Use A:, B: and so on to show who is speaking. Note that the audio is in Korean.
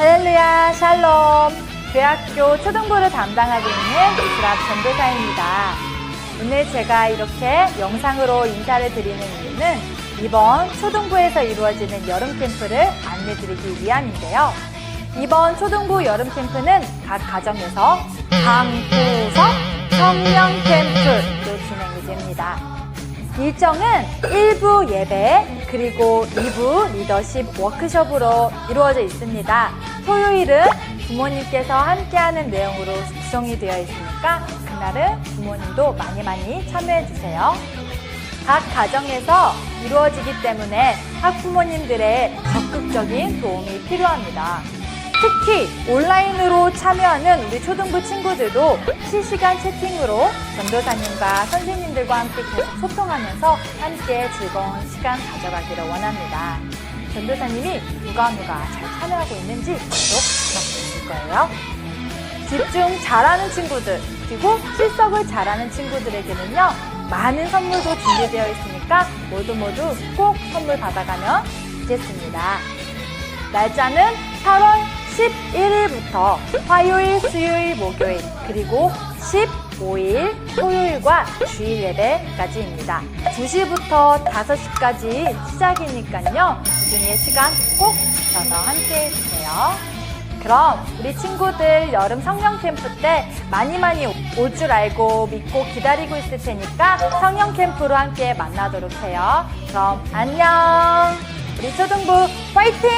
A: 할렐루야, 샬롬. 대학교 초등부를 담당하고 있는 이스랍 전도사입니다. 오늘 제가 이렇게 영상으로 인사를 드리는 이유는 이번 초등부에서 이루어지는 여름 캠프를 안내드리기 위함인데요. 이번 초등부 여름 캠프는 각 가정에서 방구석 성령 캠프로 진행이 됩니다. 일정은 1부 예배 그리고 2부 리더십 워크숍으로 이루어져 있습니다. 토요일은 부모님께서 함께하는 내용으로 구성이 되어 있으니까 그날은 부모님도 많이 많이 참여해 주세요. 각 가정에서 이루어지기 때문에 학부모님들의 적극적인 도움이 필요합니다. 특히 온라인으로 참여하는 우리 초등부 친구들도 실시간 채팅으로 전도사님과 선생님들과 함께 계속 소통하면서 함께 즐거운 시간 가져가기를 원합니다. 전도사님이 누가 누가 잘 참여하고 있는지 계속 지켜보실 거예요. 집중 잘하는 친구들 그리고 실석을 잘하는 친구들에게는요 많은 선물도 준비되어 있으니까 모두 모두 꼭 선물 받아가면 좋겠습니다. 날짜는 8월 11일부터 화요일, 수요일, 목요일 그리고 15일 토요일과 주일 예배까지입니다. 2시부터 5시까지 시작이니까요. 그중에 시간 꼭 지켜서 함께 해주세요. 그럼 우리 친구들 여름 성령 캠프 때 많이 많이 올 줄 알고 믿고 기다리고 있을 테니까 성령 캠프로 함께 만나도록 해요. 그럼 안녕. 우리 초등부 파이팅!